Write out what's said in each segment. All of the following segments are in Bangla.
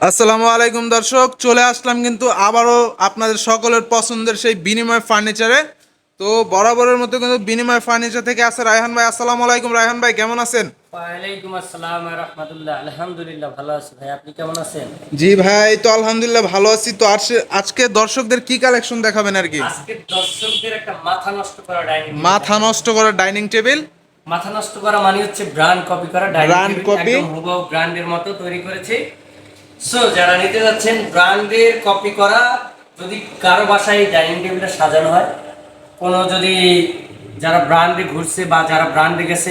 আসসালামু আলাইকুম দর্শক চলে আসলাম কিন্তু আবারও আপনাদের সকলের পছন্দের সেই বিনিময় ফার্নিচারে। তো বরাবরের মতো কিন্তু বিনিময় ফার্নিচার থেকে আছে রায়হান ভাই। আসসালামু আলাইকুম রায়হান ভাই কেমন আছেন? ওয়ালাইকুম আসসালাম রহমতুল্লাহ। আলহামদুলিল্লাহ ভালো আছি ভাই আপনি কেমন আছেন? জি ভাই তো আলহামদুলিল্লাহ ভালো আছি। তো আজকে- দর্শকদের কি কালেকশন দেখাবেন আর কি? আজকে দর্শকদের একটা মাথা নষ্ট করা ডাইনিং মাথা নষ্ট করা ডাইনিং টেবিল মাথা নষ্ট করা মানে হচ্ছে ব্র্যান্ড কপি করা ডাইনিং টেবিল একদম হুবহু ব্র্যান্ডের মতো তৈরি করেছে। সো যারা নিতে যাচ্ছেন ব্র্যান্ডের কপি করা যদি কারও বাসায় ডাইনিং টেবিলটা সাজানো হয় কোনো যদি যারা ব্র্যান্ডে ঘুরছে বা যারা ব্র্যান্ডে গেছে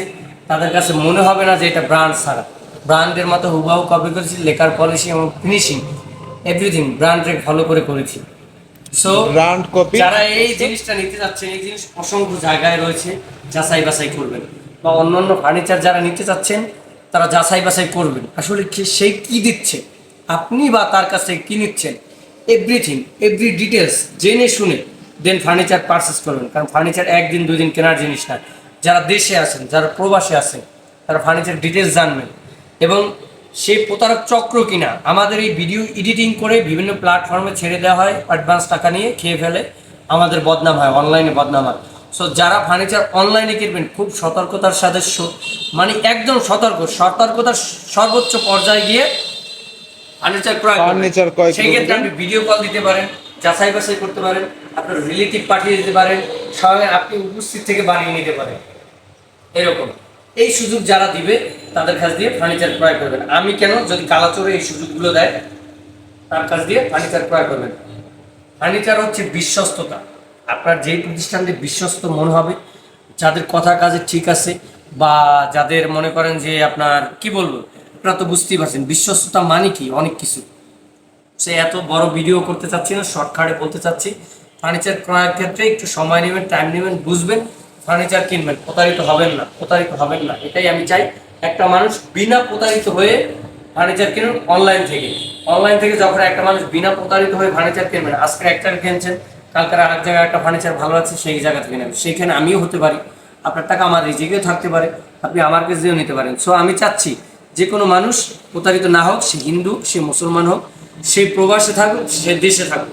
তাদের কাছে মনে হবে না যে এটা ব্র্যান্ড ছাড়া। ব্র্যান্ডের মতো হুবাহু কপি করেছি লেখার পলিসি এবং ফিনিশিং এভরিথিং ব্র্যান্ডের ফলো করে করেছি। সো ব্র্যান্ড কপি যারা এই জিনিসটা নিতে যাচ্ছেন এই জিনিস অসংখ্য জায়গায় রয়েছে যাচাই বাছাই করবেন। বা অন্যান্য ফার্নিচার যারা নিতে চাচ্ছেন তারা যাচাই বাছাই করবেন। আসলে সেই কি দিচ্ছে? আপনি বা তার কাছ থেকে কি নিচ্ছেন? এভরিথিং এভরি ডিটেলস জেনে শুনে দেন ফার্নিচার পারচেস করবেন। কারণ ফার্নিচার একদিন দুই দিন কেনার জিনিস না। যারা দেশে আছেন, যারা প্রবাসে আছেন, তারা ফার্নিচার ডিটেলস জানবেন। এবং সেই প্রতারক চক্র কিনা, আমাদের এই ভিডিও এডিটিং করে বিভিন্ন প্ল্যাটফর্মে ছেড়ে দেওয়া হয় অ্যাডভান্স টাকা নিয়ে খেয়ে ফেলে। আমাদের বদনাম হয় অনলাইনে বদনাম হয়। সো যারা ফার্নিচার অনলাইনে কিনবেন, খুব সতর্কতার সাথে মানে একদম সতর্ক, সতর্কতার সর্বোচ্চ পর্যায়ে গিয়ে ফার্নিচার ক্রয়। Furniture ক্রয় সেই ক্ষেত্রে আপনি ভিডিও কল দিতে পারেন যাচাই বাছাই করতে পারেন আপনার রিলেটিভ পাঠিয়ে দিতে পারেন সঙ্গে আপনি উপস্থিত থেকে বানিয়ে নিতে পারেন। এরকম। এই সুযোগ যারা দিবে তাদের কাছ দিয়ে ফার্নিচার ক্রয় করবেন। আমি কেন যদি কালাচোরে এই সুযোগগুলো দেয় তার কাছ দিয়ে ফার্নিচার ক্রয় করবেন। ফার্নিচার হচ্ছে বিশ্বস্ততা। আপনার যেই প্রতিষ্ঠানটি বিশ্বস্ত মনে হবে যাদের কথা কাজে ঠিক আছে বা যাদের মনে করেন যে আপনার কি বলব? আপনারা তো বুঝতেই পারছেন বিশ্বস্ততা মানে কি, অনেক কিছু। সে এত বড় ভিডিও করতে চাচ্ছি না শর্টকাটে বলতে চাচ্ছি। ফার্নিচার ক্রয়ের ক্ষেত্রে একটু সময় নেবেন টাইম নেবেন, বুঝবেন ফার্নিচার কিনবেন, প্রতারিত হবেন না, প্রতারিত হবেন না, এটাই আমি চাই। একটা মানুষ বিনা প্রতারিত হয়ে ফার্নিচার কিনুন অনলাইন থেকে। অনলাইন থেকে যখন একটা মানুষ বিনা প্রতারিত হয়ে ফার্নিচার কিনবেন আজকে একটা কিনছেন, কালকে আরেক জায়গায় একটা ফার্নিচার ভালো আছে, সেই জায়গা থেকে নেবেন সেইখানে আমিও হতে পারি। আপনার টাকা আমার রিজিকেও থাকতে পারে, আপনি আমার কাছ দিয়েও নিতে পারেন। সো আমি চাচ্ছি যে কোনো মানুষ প্রতারিত না হোক সে হিন্দু সে মুসলমান হোক সে প্রবাসে থাকুক সে দেশে থাকুক।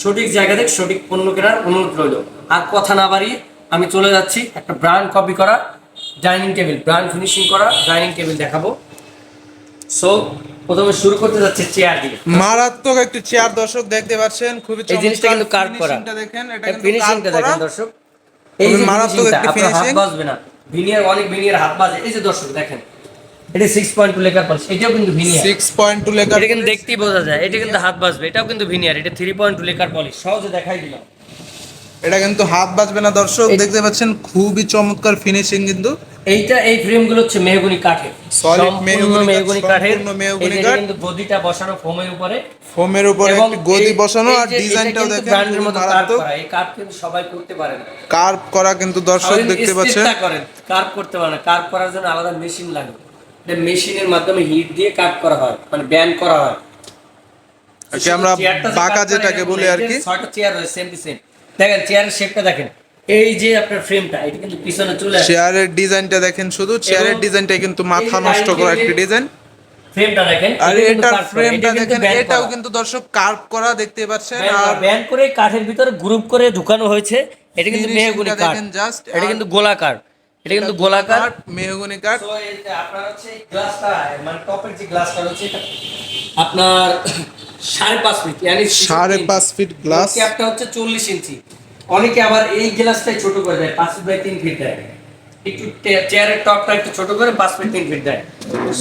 সঠিক জায়গা থেকে সঠিক পণ্য কেনার অনুরোধ রইল। আর কথা না বাড়িয়ে আমি চলে যাচ্ছি একটা ব্র্যান্ড কপি করা ডাইনিং টেবিল ব্র্যান্ড ফিনিশিং করা ডাইনিং টেবিল দেখাবো। সো প্রথমে শুরু করতে যাচ্ছে চেয়ার দিয়ে। মারাত্মক একটি চেয়ার দর্শক দেখতে পাচ্ছেন খুবই এই জিনিসটা কিন্তু কার্ভ করা। দেখেন এটা কিন্তু ফিনিশিংটা দেখেন দর্শক। এই মারাত্মক একটি আপনার হাত বাজবে না। ভিনিয়ার অনেক ভিনিয়ার হাত বাজে। এই যে দর্শক দেখেন। এটা সিক্স পয়েন্ট টু এটাও কিন্তু ভিনিয়ার 6.2 লেখা এটা কিন্তু দেখতেই বোঝা যায় এটা কিন্তু হাত বাজবে এটাও কিন্তু ভিনিয়ার এটা থ্রি পয়েন্ট পলিশ সহজে দেখাই দিলাম। এটা কিন্তু হাত বাজবে না দর্শক দেখতে পাচ্ছেন খুবই চমৎকার ফিনিশিং কিন্তু। এইটা এই ফ্রেমগুলো হচ্ছে মেহগুনি কাঠের। মেহগনি মেহগনি কাঠ। কিন্তু গদিটা বসানো ফোমের উপরে। ফোমের উপরে গদি বসানো আর ডিজাইনটাও কিন্তু দেখেন ব্র্যান্ডের মতো কার্ভ করা এই কার্ভ কিন্তু সবাই করতে পারে না। কার্ভ করা কিন্তু দর্শক দেখতে পাচ্ছেন। করেন কার্ভ করতে পারে না। কার্ভ করার জন্য আলাদা মেশিন লাগে এটা মেশিনের মাধ্যমে হিট দিয়ে কাট করা হয় মানে ব্যান করা হয়। কি আমরা বাঁকা যেটাকে বলি আর কি। ছয়টা চেয়ার রয়েছে সেম টু সেম দেখেন চেয়ারের শেপটা দেখেন। এই যে আপনার ফ্রেমটা এটা কিন্তু পিছনে চলে আসে। চেয়ারের ডিজাইনটা দেখেন শুধু। চেয়ারের ডিজাইনটা কিন্তু মাথা নষ্ট করা একটা ডিজাইন ফ্রেমটা দেখেন আর এটা এটার ফ্রেমটা দেখেন এটাও কিন্তু দর্শক কার্ভ করা দেখতে পাচ্ছেন। আর ব্যান করে কাঠের ভিতরে গ্রুপ করে ঢুকানো হয়েছে। এটা কিন্তু মেহগুনি কাঠ। দেখেন এটা কিন্তু গোলাকার। এটা কিন্তু গোলাকার। মেহগনি কাঠ। এই যে আপনার হচ্ছে এই গ্লাসটা মানে টপের যে গ্লাসটা রয়েছে এটা আপনার সাড়ে পাঁচ ফিট yani সাড়ে পাঁচ ফিট গ্লাস। ক্যাপটা হচ্ছে চল্লিশ ইঞ্চি। অনেকে আবার এই গ্লাসটাই ছোট করে দেয় পাঁচ ফিট বাই তিন ফিট দেয়। একটু চেয়ারের টপটা একটু ছোট করে পাঁচ ফিট তিন ফিট দেয়।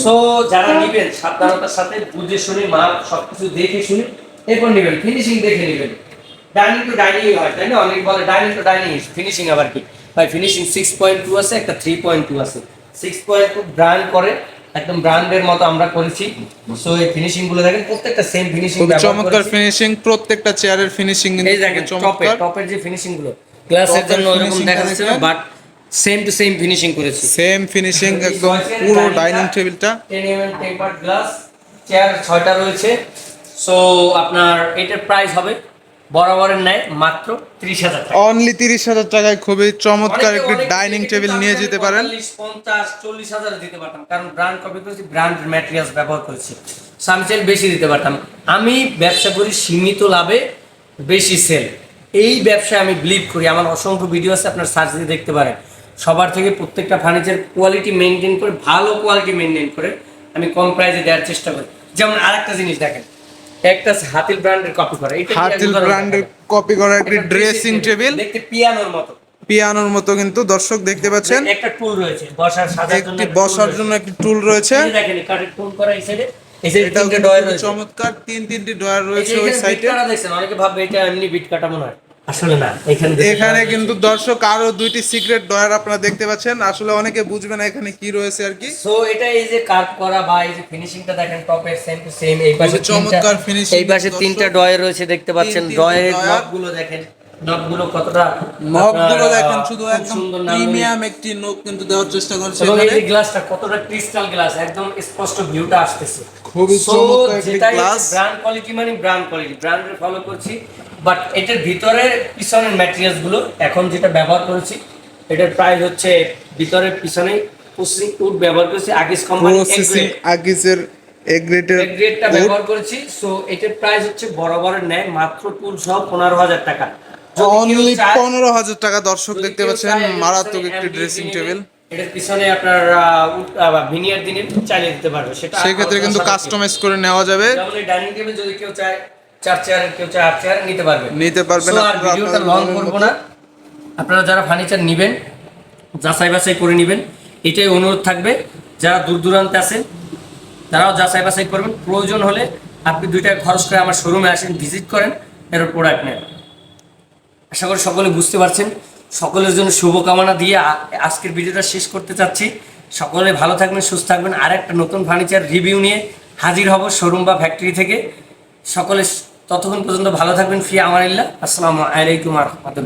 সো যারা নিবেন সাবধানতার সাথে বুঝে শুনে মাপ সবকিছু দেখে শুনে এরপর নেবেন ফিনিশিং দেখে নেবেন। ডাইনিং টু ডাইনিং হয় তাই না? অনেক বলে ডাইনিং টু ডাইনিং ফিনিশিং আবার কি? ভাই ফিনিশিং সিক্স পয়েন্ট টু আছে একটা থ্রি পয়েন্ট টু আছে। সিক্স পয়েন্ট টু ব্র্যান্ড করে একদম ব্র্যান্ডের মতো আমরা করেছি। সো এই ফিনিশিংগুলো দেখেন প্রত্যেকটা সেম ফিনিশিং চমৎকার ফিনিশিং প্রত্যেকটা চেয়ারের ফিনিশিং এই দেখেন টপের টপের যে ফিনিশিংগুলো গ্লাসের জন্য ওরকম দেখা যাচ্ছে না but same to same finishing করেছি। সেম ফিনিশিং একদম পুরো ডাইনিং টেবিলটা ten M temper glass chair ছয়টা রয়েছে। সো আপনার এটার প্রাইস হবে বরাবরের ন্যায় মাত্র ত্রিশ হাজার টাকা। অনলি তিরিশ হাজার টাকায় খুবই চমৎকার একটি ডাইনিং টেবিল নিয়ে আমি যেতে পারেন। 45, পঞ্চাশ চল্লিশ হাজার দিতে পারতাম। কারণ ব্র্যান্ড কপি করেছি ব্র্যান্ড ম্যাটেরিয়ালস ব্যবহার করেছি। So বেশি দিতে পারতাম। আমি ব্যবসা করি সীমিত লাভে বেশি সেল এই ব্যবসায় আমি বিলিভ করি। আমার অসংখ্য ভিডিও আছে আপনার সার্চ দিয়ে দেখতে পারেন। সবার থেকে প্রত্যেকটা ফার্নিচার কোয়ালিটি মেনটেন করে ভালো কোয়ালিটি মেনটেন করে আমি কম প্রাইসে দেওয়ার চেষ্টা করি। যেমন আরেকটা জিনিস দেখেন। একটা হাতিল ব্র্যান্ডের কপি করা এটা হাতিল ব্র্যান্ডের কপি করা একটি ড্রেসিং টেবিল দেখতে পিয়ানোর মতো। পিয়ানোর মতো কিন্তু দর্শক দেখতে পাচ্ছেন। একটা টুল রয়েছে বসার সাজার জন্য একটি বসার জন্য একটি টুল রয়েছে। দেখেন কাঠের টুল করা এই সাইডে এই সাইডে এটাও ডয়ার রয়েছে। চমৎকার তিন তিনটি ডয়ার রয়েছে ওই সাইডে অনেকে ভাববে এটা এমনি বিট কাটা মনে হয়। আসলে না এখানে এখানে কিন্তু দর্শক আরও দুইটি সিক্রেট ডয়ার আপনারা দেখতে পাচ্ছেন আসলে অনেকে বুঝবে না এখানে কি রয়েছে আর কি সো এটা এই যে কার্ভ করা বা এই যে ফিনিশিংটা দেখেন টপের সেম টু সেম এই পাশে চমৎকার ফিনিশিং এই পাশে। তিনটা ডয়ার রয়েছে দেখতে পাচ্ছেন ডয়ারের ডয়ার। নবগুলো দেখেন নবগুলো কতটা নবগুলো আপনার, দেখেন আহ, শুধু খুব একদম প্রিমিয়াম একটি নোক কিন্তু দেওয়ার চেষ্টা করছে এবং এই গ্লাসটা কতটা ক্রিস্টাল গ্লাস একদম স্পষ্ট ভিউটা আসতেছে। খুবই চমৎকার একটি glass। ব্র্যান্ড কোয়ালিটি মানে ব্র্যান্ড কোয়ালিটি ব্র্যান্ডের ফলো করছি। বাট এটার ভিতরে পিছনের ম্যাটেরিয়ালসগুলো এখন যেটা ব্যবহার করেছি এটার প্রাইস হচ্ছে ভিতরে পিছনে প্রসেসিং উড ব্যবহার করেছি আগিস কোম্পানি প্রসেসিং আগিসের এ গ্রেডের ব্যবহার করেছি সো এটার প্রাইস হচ্ছে বরাবরের ন্যায় মাত্র টুল সহ পনেরো হাজার টাকা। অনলি পনেরো হাজার টাকা দর্শক দেখতে পাচ্ছেন মারাত্মক একটি ড্রেসিং টেবিল এটার পিছনে আপনার ভিনিয়ার দিনে চালিয়ে দিতে পারবে। সেটা সেক্ষেত্রে কিন্তু কাস্টমাইজ করে নেওয়া যাবে। ডাইনিং টেবিল যদি কেউ চায় চার চেয়ারের কেউ আট চেয়ার নিতে পারবে। নিতে আর আপনারা ভিডিওটা লং করব না। আপনারা যারা ফার্নিচার নেবেন যাচাই বাছাই করে নেবেন এটাই অনুরোধ থাকবে। যারা দূর দূরান্তে আছেন তারাও যাচাই বাছাই করবেন। প্রয়োজন হলে আপনি দুই টাকা খরচ করে আমার শোরুমে আসেন ভিজিট করেন এর প্রোডাক্ট নেন। আশা করি সকলে বুঝতে পারছেন। সকলের জন্য শুভকামনা দিয়ে আজকের ভিডিওটা শেষ করতে চাচ্ছি। সকলে ভালো থাকবেন, সুস্থ থাকবেন। আর একটা নতুন ফার্নিচার রিভিউ নিয়ে হাজির হব শোরুম বা ফ্যাক্টরি থেকে। সকলে ততক্ষণ পর্যন্ত ভালো থাকবেন। ফি আমার আসসালামু আলাইকুম রহমতুল্লাহ।